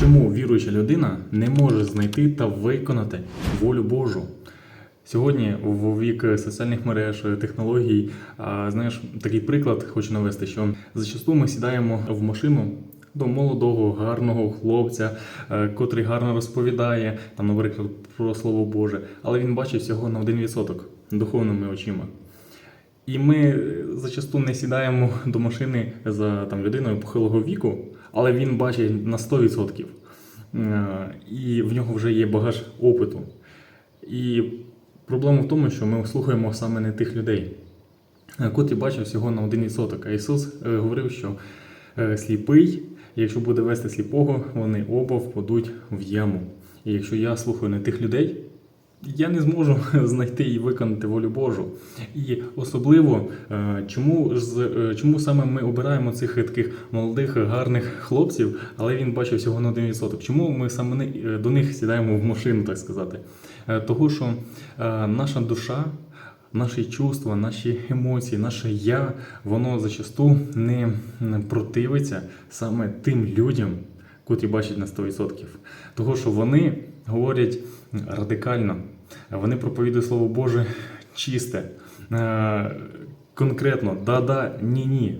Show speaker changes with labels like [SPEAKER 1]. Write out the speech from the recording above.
[SPEAKER 1] Чому віруюча людина не може знайти та виконати волю Божу? Сьогодні в вік соціальних мереж, технологій, знаєш, такий приклад хочу навести, що зачасту ми сідаємо в машину до молодого, гарного хлопця, е, котрий гарно розповідає, там, наприклад, про слово Боже, але він бачить всього на 1% духовними очима. І ми е, зачасту не сідаємо до машини за там, людиною похилого віку, але він бачить на 100%. Е, І в нього вже є багаж опиту. І проблема в тому, що ми слухаємо саме не тих людей, е, котрі бачать всього на 1%. А Ісус е, говорив, що сліпий, якщо буде вести сліпого, вони оба впадуть в яму. І якщо я слухаю не тих людей, я не зможу знайти і виконати волю Божу. І особливо, е, чому, е, чому саме ми обираємо цих таких молодих, гарних хлопців, але він бачив всього на 1%. Чому ми саме е, до них сідаємо в машину, так сказати? Того, що наша душа, наші чувства, наші емоції, наше я, воно зачасту не противиться саме тим людям, котрі бачать на 100%. Того, що вони говорять радикально, вони проповідують Слово Боже чисте, е, конкретно, да-да, ні-ні.